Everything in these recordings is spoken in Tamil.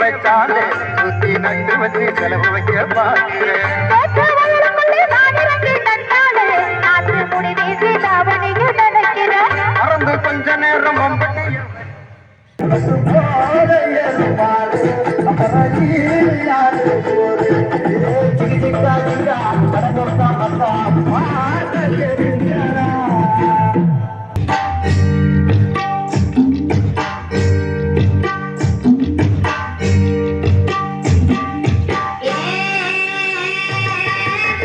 வச்சாலே சுத்தி நட்டு வச்சு செலவு வைக்க நினைக்கிறேன் மறந்து கொஞ்ச நேரம்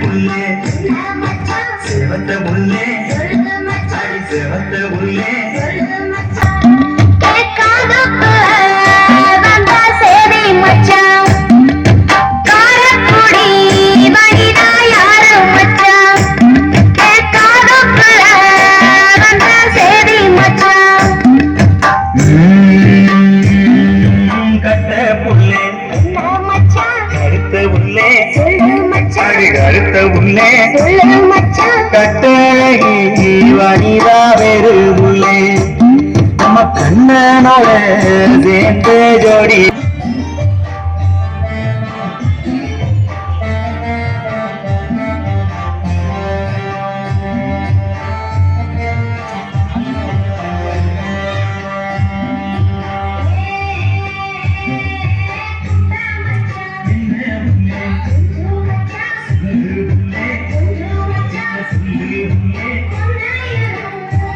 புள்ளே செவத்த முள்ளே அடி செவத்த உள்ளே கட்ட புள்ளே கருத்த உள்ளே அடி கருத்த உள்ளே கட்டழகி வனிதா வெறு உள்ளே. நம்ம கண்ணனோட சேர்ந்த ஜோடி.